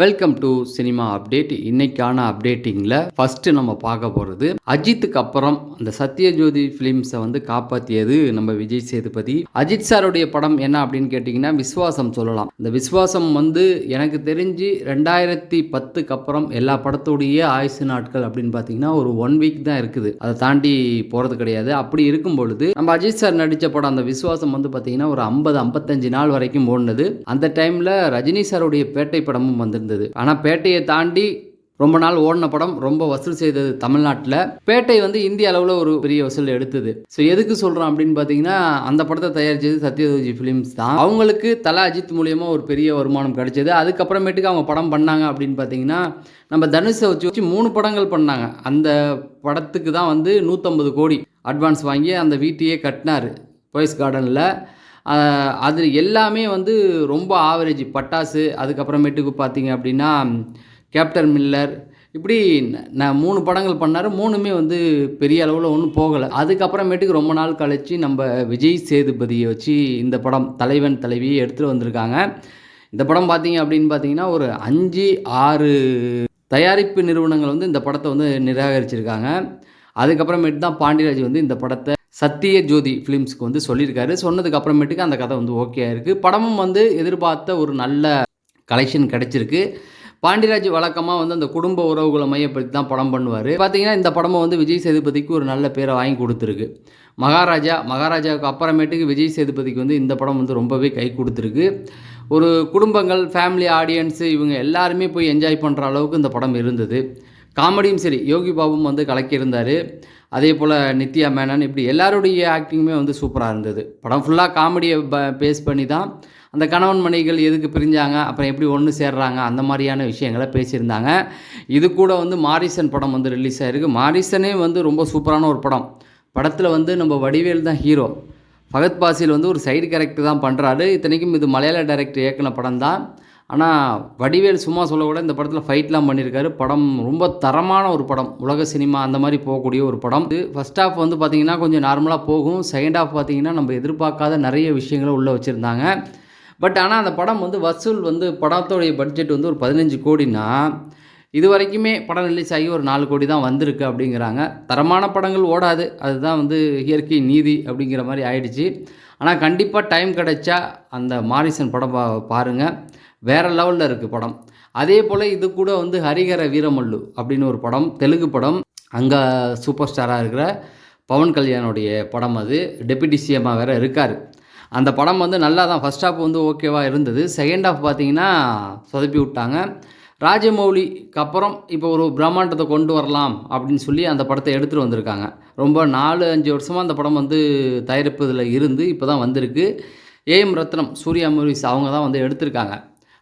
Welcome to cinema update இன்னைக்கான அப்டேட்டிங்கில் first நம்ம பார்க்க போகிறது அஜித்துக்கு அப்புறம் அந்த சத்யஜோதி ஃபிலிம்ஸை வந்து காப்பாற்றியது நம்ம விஜய் சேதுபதி. அஜித் சாருடைய படம் என்ன அப்படின்னு கேட்டிங்கன்னா விஸ்வாசம் சொல்லலாம். இந்த விஸ்வாசம் வந்து எனக்கு தெரிஞ்சு ரெண்டாயிரத்தி பத்துக்கு அப்புறம் எல்லா படத்துடைய ஆயுசு நாட்கள் அப்படின்னு பார்த்தீங்கன்னா ஒரு ஒன் வீக் தான் இருக்குது. அதை தாண்டி போகிறது கிடையாது. அப்படி இருக்கும் பொழுது நம்ம அஜித் சார் நடித்த படம் அந்த விஸ்வாசம் வந்து பார்த்தீங்கன்னா ஒரு ஐம்பது ஐம்பத்தஞ்சு நாள் வரைக்கும் ஓடினது. அந்த டைமில் ரஜினி சாருடைய பேட்டை படமும் இருந்தது. ஆனால் பேட்டையை தாண்டி ரொம்ப நாள் ஓடின படம் ரொம்ப வசூல் செய்தது தமிழ்நாட்டில். பேட்டை வந்து இந்திய அளவில் ஒரு பெரிய வசூல் எடுத்தது. ஸோ எதுக்கு சொல்கிறோம் அப்படின்னு பார்த்தீங்கன்னா அந்த படத்தை தயாரித்தது சத்யஜோதி ஃபிலிம்ஸ் தான். அவங்களுக்கு தல அஜித் மூலியமா ஒரு பெரிய வருமானம் கிடைச்சது. அதுக்கப்புறமேட்டுக்கு அவங்க படம் பண்ணாங்க அப்படின்னு பார்த்தீங்கன்னா நம்ம தனுஷை வச்சு வச்சு மூணு படங்கள் பண்ணாங்க. அந்த படத்துக்கு தான் வந்து நூற்றம்பது கோடி அட்வான்ஸ் வாங்கி அந்த வீட்டையே கட்டினார். போயஸ் கார்டனில் அது எல்லாமே வந்து ரொம்ப ஆவரேஜ் பட்டாசு அதுக்கப்புறமேட்டுக்கு பார்த்தீங்க அப்படின்னா கேப்டன் மில்லர் இப்படி நான் மூணு படங்கள் பண்ணார். மூணுமே வந்து பெரிய அளவில் ஒன்றும் போகலை. அதுக்கப்புறமேட்டுக்கு ரொம்ப நாள் கழித்து நம்ம விஜய் சேதுபதியை வச்சு இந்த படம் தலைவன் தலைவியை எடுத்துகிட்டு வந்திருக்காங்க. இந்த படம் பார்த்தீங்க அப்படின்னு பார்த்தீங்கன்னா ஒரு அஞ்சு ஆறு தயாரிப்பு நிறுவனங்கள் வந்து இந்த படத்தை வந்து நிராகரிச்சிருக்காங்க. அதுக்கப்புறமேட்டு தான் பாண்டியராஜ் வந்து இந்த படத்தை சத்திய ஜோதி ஃபிலிம்ஸ்க்கு வந்து சொல்லியிருக்காரு. சொன்னதுக்கு அப்புறமேட்டுக்கு அந்த கதை வந்து ஓகே இருக்குது படமும் வந்து எதிர்பார்த்த ஒரு நல்ல கலெக்ஷன் கிடச்சிருக்கு. பாண்டியராஜ் வழக்கமாக வந்து அந்த குடும்ப உறவுகளை மையப்படுத்தி தான் படம் பண்ணுவார். பார்த்தீங்கன்னா இந்த படமும் வந்து விஜய் சேதுபதிக்கு ஒரு நல்ல பேரை வாங்கி கொடுத்துருக்கு. மகாராஜா மகாராஜாவுக்கு அப்புறமேட்டுக்கு விஜய் சேதுபதிக்கு வந்து இந்த படம் வந்து ரொம்பவே கை கொடுத்துருக்கு. ஒரு குடும்பங்கள் ஃபேமிலி ஆடியன்ஸு இவங்க எல்லாருமே போய் என்ஜாய் பண்ணுற அளவுக்கு இந்த படம் இருந்தது. காமெடியும் சரி யோகி பாபும் வந்து கலக்கியிருந்தார். அதே போல் நித்யா மேனன் இப்படி எல்லாருடைய ஆக்டிங்குமே வந்து சூப்பராக இருந்தது. படம் ஃபுல்லாக காமெடியை ப பேஸ் பண்ணி தான் அந்த கணவன் மனைகள் எதுக்கு பிரிஞ்சாங்க அப்புறம் எப்படி ஒன்று சேர்றாங்க அந்த மாதிரியான விஷயங்களை பேசியிருந்தாங்க. இது கூட வந்து மாரிசன் படம் வந்து ரிலீஸ் ஆகிருக்கு மாரிசனே வந்து ரொம்ப சூப்பரான ஒரு படம். படத்தில் வந்து நம்ம வடிவேல் தான் ஹீரோ ஃபகத் பாசில் வந்து ஒரு சைடு கேரக்டர் தான் பண்ணுறாரு இத்தனைக்கும் இது மலையாள டைரக்டர் இயக்குன படம் தான் ஆனால் வடிவேல் சும்மா சொல்லக்கூட இந்த படத்தில் ஃபைட்லாம் பண்ணியிருக்காரு படம் ரொம்ப தரமான ஒரு படம். உலக சினிமா அந்த மாதிரி போகக்கூடிய ஒரு படம். இது ஃபஸ்ட் ஹாஃப் வந்து பார்த்திங்கன்னா கொஞ்சம் நார்மலாக போகும். செகண்ட் ஹாஃப் பார்த்திங்கன்னா நம்ம எதிர்பார்க்காத நிறைய விஷயங்களை உள்ளே வச்சுருந்தாங்க. பட் ஆனால் அந்த படம் வந்து வசூல் வந்து படத்தோடைய பட்ஜெட் வந்து ஒரு பதினஞ்சு கோடினா இது வரைக்குமே படம் ரிலீஸ் ஆகி ஒரு நாலு கோடி தான் வந்திருக்கு அப்படிங்கிறாங்க. தரமான படங்கள் ஓடாது. அதுதான் வந்து இயற்கை நீதி அப்படிங்கிற மாதிரி ஆயிடுச்சு. ஆனால் கண்டிப்பாக டைம் கிடைச்சா அந்த மாரிசன் படம் பா பாருங்கள் வேறு லெவலில் இருக்குது படம். அதே போல் இது கூட வந்து ஹரிஹர வீரமல்லு அப்படின்னு ஒரு படம் தெலுங்கு படம். அங்கே சூப்பர் ஸ்டாராக இருக்கிற பவன் கல்யாணுடைய படம் அது. டெபியூட்டி சிஎம்மாக வேறு இருக்கார். அந்த படம் வந்து நல்லா தான் ஃபஸ்ட் ஹாஃப் வந்து ஓகேவாக இருந்தது. செகண்ட் ஹாஃப் பார்த்தீங்கன்னா சொதப்பி விட்டாங்க. ராஜமௌலிக்கு அப்புறம் இப்போ ஒரு பிரம்மாண்டத்தை கொண்டு வரலாம் அப்படின்னு சொல்லி அந்த படத்தை எடுத்துகிட்டு வந்திருக்காங்க. ரொம்ப நாலு அஞ்சு வருஷமாக அந்த படம் வந்து தயாரிப்பதில் இருந்து இப்போ தான் வந்திருக்கு. ஏஎம் ரத்னம் சூர்யா மூவிஸ் அவங்க தான் வந்து எடுத்திருக்காங்க.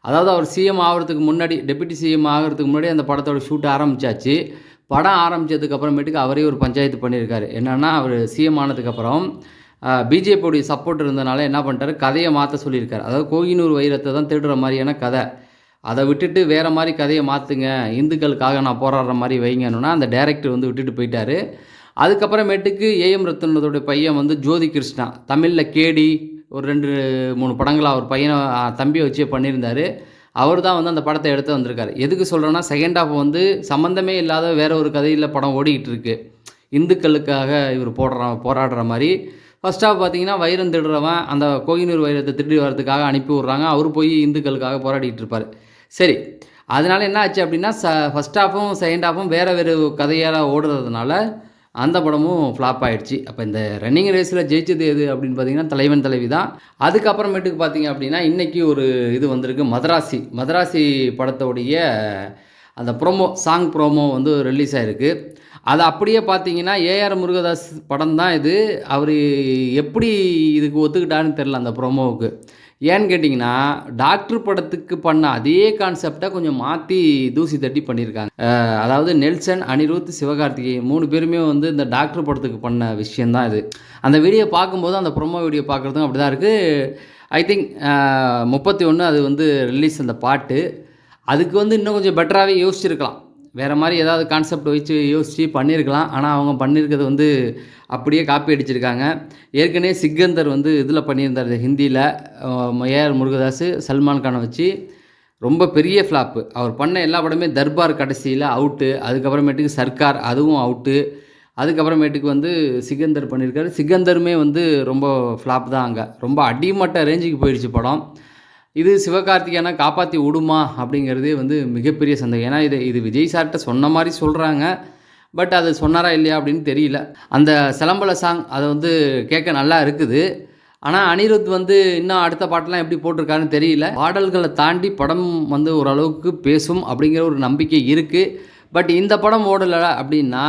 அதாவது அவர் சிஎம் ஆகிறதுக்கு முன்னாடி டெப்யூட்டி சிஎம் ஆகிறதுக்கு முன்னாடி அந்த படத்தோட ஷூட் ஆரம்பிச்சாச்சு. படம் ஆரம்பித்ததுக்கப்புறமேட்டுக்கு அவரே ஒரு பஞ்சாயத்து பண்ணியிருக்காரு. என்னென்னா அவர் சிஎம் ஆனதுக்கப்புறம் பிஜேபியோடைய சப்போர்ட் இருந்தனால என்ன பண்ணிட்டாரு? கதையை மாற்ற சொல்லியிருக்காரு. அதாவது கோகினூர் வைரத்தை தான் திருடுற மாதிரியான கதை. அதை விட்டுட்டு வேறு மாதிரி கதையை மாற்றுங்க இந்துக்களுக்காக நான் போராடுற மாதிரி வைங்கன்னா அந்த டேரக்டர் வந்து விட்டுட்டு போயிட்டாரு. அதுக்கப்புறமேட்டுக்கு ஏஎம் ரத்னத்தோடைய பையன் வந்து ஜோதி கிருஷ்ணா தமிழில் கேடி ஒரு ரெண்டு மூணு படங்களை அவர் பையனை தம்பியை வச்சே பண்ணியிருந்தார். அவர் தான் வந்து அந்த படத்தை எடுத்து வந்திருக்காரு. எதுக்கு சொல்கிறேன்னா செகண்ட் ஹாஃப் வந்து சம்மந்தமே இல்லாத வேற ஒரு கதையில் படம் ஓடிக்கிட்டு இருக்கு. இந்துக்களுக்காக இவர் போடுற போராடுற மாதிரி. ஃபர்ஸ்ட் ஹாஃப் பார்த்தீங்கன்னா வைரம் திருடுறவன் அந்த கோகினூர் வைரத்தை திருடி வரதுக்காக அனுப்பி விட்றாங்க. அவர் போய் இந்துக்களுக்காக போராடிட்டு இருப்பார். சரி. அதனால் என்ன ஆச்சு அப்படின்னா ச ஃபஸ்ட் ஹாஃபும் செகண்ட் ஹாஃபும் வேறு வேறு கதையால் ஓடுறதுனால அந்த படமும் ஃப்ளாப் ஆகிடுச்சு அப்போ இந்த ரன்னிங் ரேஸில் ஜெயிச்சது எது அப்படின்னு பார்த்தீங்கன்னா தலைவன் தலைவி தான். அதுக்கப்புறமேட்டுக்கு பார்த்தீங்க அப்படின்னா இன்றைக்கி ஒரு இது வந்திருக்கு மதராசி. மதராசி படத்தோடைய அந்த ப்ரோமோ சாங் ப்ரோமோ வந்து ரிலீஸ் ஆகிருக்கு அது அப்படியே பார்த்தீங்கன்னா ஏஆர் முருகதாஸ் படம் தான் இது. அவர் எப்படி இதுக்கு ஒத்துக்கிட்டாருன்னு தெரில அந்த ப்ரோமோவுக்கு ஏன்னு கேட்டிங்கன்னா டாக்டர் படத்துக்கு பண்ண அதே கான்செப்டை கொஞ்சம் மாற்றி தூசி தட்டி பண்ணியிருக்காங்க. அதாவது நெல்சன் அனிருத் சிவகார்த்திகேயன் மூணு பேருமே வந்து இந்த டாக்டர் படத்துக்கு பண்ண விஷயந்தான் இது. அந்த வீடியோ பார்க்கும்போது அந்த ப்ரொமோ வீடியோ பார்க்குறதும் அப்படி தான் இருக்குது ஐ திங்க் முப்பத்தி ஒன்று அது வந்து ரிலீஸ் அந்த பாட்டு. அதுக்கு வந்து இன்னும் கொஞ்சம் பெட்டராகவே யோசிச்சிருக்கலாம். வேறு மாதிரி ஏதாவது கான்செப்ட் வச்சு யோசித்து பண்ணியிருக்கலாம் ஆனால் அவங்க பண்ணியிருக்கிறது வந்து அப்படியே காப்பி அடிச்சிருக்காங்க. ஏற்கனவே சிக்கந்தர் வந்து இதில் பண்ணியிருந்தார் ஹிந்தியில். ஏஆர் முருகதாஸ் சல்மான் கானை வச்சு. ரொம்ப பெரிய ஃப்ளாப்பு அவர் பண்ண எல்லா படமே தர்பார் கடைசியில் அவுட்டு அதுக்கப்புறமேட்டுக்கு சர்க்கார் அதுவும் அவுட்டு அதுக்கப்புறமேட்டுக்கு வந்து சிகந்தர் பண்ணியிருக்காரு சிகந்தருமே வந்து ரொம்ப ஃப்ளாப் தான் அங்கே. ரொம்ப அடிமட்ட ரேஞ்சுக்கு போயிடுச்சு படம். இது சிவகார்த்திகேயனை காப்பாற்றி விடுமா அப்படிங்கிறதே வந்து மிகப்பெரிய சந்தேகம். ஏன்னா இது இது விஜய் சார்கிட்ட சொன்ன மாதிரி சொல்கிறாங்க பட் அது சொன்னாரா இல்லையா அப்படின்னு தெரியல. அந்த சிலம்பல சாங் அதை வந்து கேட்க நல்லா இருக்குது. ஆனால் அனிருத் வந்து இன்னும் அடுத்த பாட்டெலாம் எப்படி போட்டிருக்காருன்னு தெரியல. பாடல்களை தாண்டி படம் வந்து ஓரளவுக்கு பேசும் அப்படிங்கிற ஒரு நம்பிக்கை இருக்குது பட் இந்த படம் ஓடலை அப்படின்னா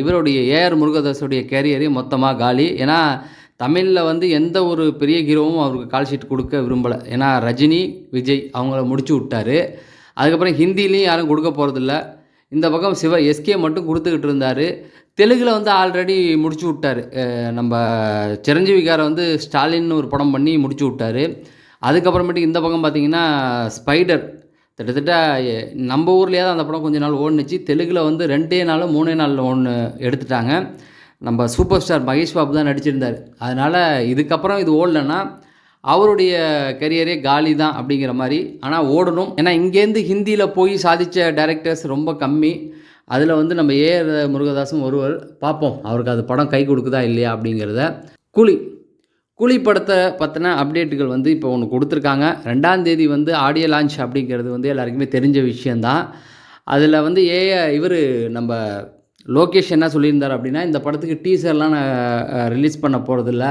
இவருடைய ஏஆர் முருகதாஸுடைய கேரியரே மொத்தமாக காலி. ஏன்னா தமிழில் வந்து எந்த ஒரு பெரிய ஹீரோவும் அவருக்கு கால் ஷீட் கொடுக்க விரும்பலை. ஏன்னா ரஜினி விஜய் அவங்கள முடிச்சு விட்டார். அதுக்கப்புறம் ஹிந்திலையும் யாரும் கொடுக்க போகிறதில்ல இந்த பக்கம் சிவ எஸ்கே மட்டும் கொடுத்துக்கிட்டு இருந்தார். தெலுங்கில் வந்து ஆல்ரெடி முடிச்சு விட்டார். நம்ம சிரஞ்சீவிகாரை வந்து ஸ்டாலின் ஒரு படம் பண்ணி முடிச்சு விட்டார். அதுக்கப்புறமேட்டுக்கு இந்த பக்கம் பார்த்தீங்கன்னா ஸ்பைடர். கிட்டத்தட்ட நம்ம ஊர்லேயே தான் அந்த படம் கொஞ்ச நாள் ஓடுனுச்சு. தெலுங்கில் வந்து ரெண்டே நாள் மூணே நாளில் ஒன்று எடுத்துட்டாங்க. நம்ம சூப்பர் ஸ்டார் மகேஷ் பாபு தான் நடிச்சிருந்தார். அதனால் இதுக்கப்புறம் இது ஓடலைன்னா அவருடைய கரியரே காலி தான் அப்படிங்கிற மாதிரி. ஆனால் ஓடணும். ஏன்னா இங்கேருந்து ஹிந்தியில் போய் சாதித்த டைரக்டர்ஸ் ரொம்ப கம்மி. அதில் வந்து நம்ம ஏஆர் முருகதாசும் ஒருவர். பார்ப்போம். அவருக்கு அது படம் கை கொடுக்குதா இல்லையா அப்படிங்கிறத. கூலி கூலி படத்தை பற்றின அப்டேட்டுகள் வந்து இப்போ ஒன்று கொடுத்துருக்காங்க. ரெண்டாம் தேதி வந்து ஆடியோ லான்ச் அப்படிங்கிறது வந்து எல்லாருக்குமே தெரிஞ்ச விஷயந்தான் அதில் வந்து ஏ இவர் நம்ம லோகேஷ் என்ன சொல்லியிருந்தார் அப்படின்னா இந்த படத்துக்கு டீசர்லாம் நான் ரிலீஸ் பண்ண போகிறதில்ல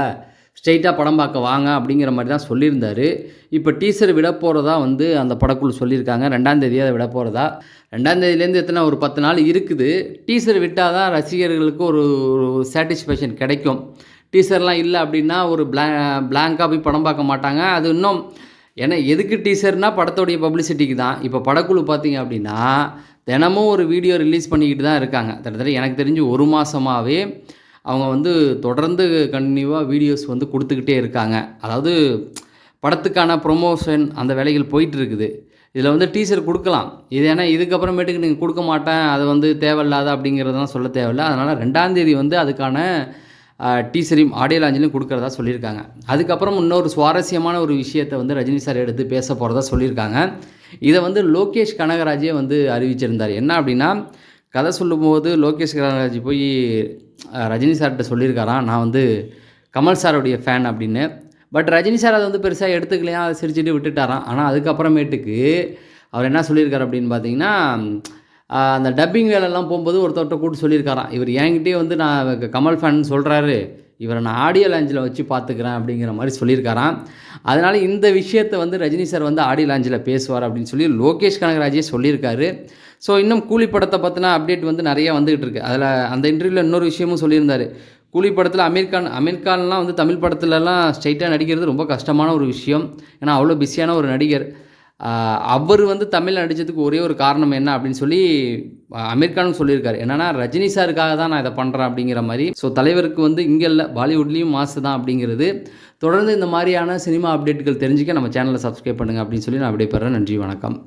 ஸ்ட்ரெயிட்டாக படம் பார்க்க வாங்க அப்படிங்கிற மாதிரி தான் சொல்லியிருந்தார். இப்போ டீசர் விட போகிறதா வந்து அந்த படக்குழு சொல்லியிருக்காங்க. ரெண்டாம் அதை விட போகிறதா ரெண்டாந்தேதியிலேருந்து எத்தனை ஒரு பத்து நாள் இருக்குது. டீசர் விட்டால் தான் ரசிகர்களுக்கு ஒரு ஒரு சாட்டிஸ்ஃபேக்ஷன் கிடைக்கும். டீசர்லாம் இல்லை அப்படின்னா ஒரு பிளா பிளாங்காக போய் படம் பார்க்க மாட்டாங்க. அது இன்னும் ஏன்னா எதுக்கு டீசர்னால் படத்தோடைய பப்ளிசிட்டிக்கு தான். இப்போ படக்குழு பார்த்தீங்க அப்படின்னா தினமும் ஒரு வீடியோ ரிலீஸ் பண்ணிக்கிட்டு தான் இருக்காங்க. கிட்டத்தட்ட எனக்கு தெரிஞ்சு ஒரு மாதமாகவே அவங்க வந்து தொடர்ந்து கண்டினியூவாக வீடியோஸ் வந்து கொடுத்துக்கிட்டே இருக்காங்க. அதாவது படத்துக்கான ப்ரொமோஷன் அந்த வேலைகள் போயிட்டு இருக்குது இதில் வந்து டீசர் கொடுக்கலாம். இது ஏன்னா இதுக்கப்புறமேட்டுக்கு நீங்கள் கொடுக்க மாட்டேன் அது வந்து தேவையில்லாத அப்படிங்கிறதெல்லாம் சொல்ல தேவையில்ல. அதனால் ரெண்டாந்தேதி வந்து அதுக்கான டீசரையும் ஆடியோ லாஞ்சிலையும் கொடுக்குறதா சொல்லியிருக்காங்க. அதுக்கப்புறம் இன்னொரு சுவாரஸ்யமான ஒரு விஷயத்தை வந்து ரஜினி சார் எடுத்து பேச போகிறதா சொல்லியிருக்காங்க. இதை வந்து லோகேஷ் கனகராஜே வந்து அறிவிச்சிருந்தார். என்ன அப்படின்னா கதை சொல்லும்போது லோகேஷ் கனகராஜ் போய் ரஜினி சார்கிட்ட சொல்லியிருக்காராம் நான் வந்து கமல் சாருடைய ஃபேன் அப்படின்னு. பட் ரஜினி சார் அதை வந்து பெருசாக எடுத்துக்கலையா அதை சிரிச்சுட்டு விட்டுட்டாராம். ஆனால் அதுக்கப்புறமேட்டுக்கு அவர் என்ன சொல்லியிருக்கார் அப்படின்னு பார்த்தீங்கன்னா அந்த டப்பிங் வேலைலாம் போகும்போது ஒருத்தர்கிட்ட கூப்பிட்டு சொல்லியிருக்காராம். இவர் என்கிட்டயே வந்து நான் கமல் ஃபேன் சொல்கிறாரு இவரை நான் ஆடியோ லாஞ்சில் வச்சு பார்த்துக்கிறேன் அப்படிங்கிற மாதிரி சொல்லியிருக்காராம். அதனால் இந்த விஷயத்தை வந்து ரஜினி சார் வந்து ஆடியோ லாஞ்சில் பேசுவார் அப்படின்னு சொல்லி லோகேஷ் கனகராஜே சொல்லியிருக்காரு. ஸோ இன்னும் கூலி படத்தை பற்றின அப்டேட் வந்து நிறைய வந்துகிட்டு இருக்குது அதில் அந்த இன்டர்வியூவில் இன்னொரு விஷயமும் சொல்லியிருந்தார். கூலி படத்தில் அமீர் கான் அமீர் கான்லாம் வந்து தமிழ் படத்துலலாம் ஸ்ட்ரைட்டாக நடிக்கிறது ரொம்ப கஷ்டமான ஒரு விஷயம். ஏன்னா அவ்வளோ பிஸியான ஒரு நடிகர். அவர் வந்து தமிழ் நடித்ததுக்கு ஒரே ஒரு காரணம் என்ன அப்படின்னு சொல்லி அமீர்கானும் சொல்லியிருக்காரு. என்னன்னா ரஜினி சாருக்காக தான் நான் இதை பண்ணுறேன் அப்படிங்கிற மாதிரி. ஸோ தலைவருக்கு வந்து இங்கே இல்லை பாலிவுட்லேயும் மாசு தான் அப்படிங்கிறது. தொடர்ந்து இந்த மாதிரியான சினிமா அப்டேட்டுகள் தெரிஞ்சுக்க நம்ம சேனலை சப்ஸ்கிரைப் பண்ணுங்கள் அப்படின்னு சொல்லி நான் விடைபெறேன். நன்றி வணக்கம்.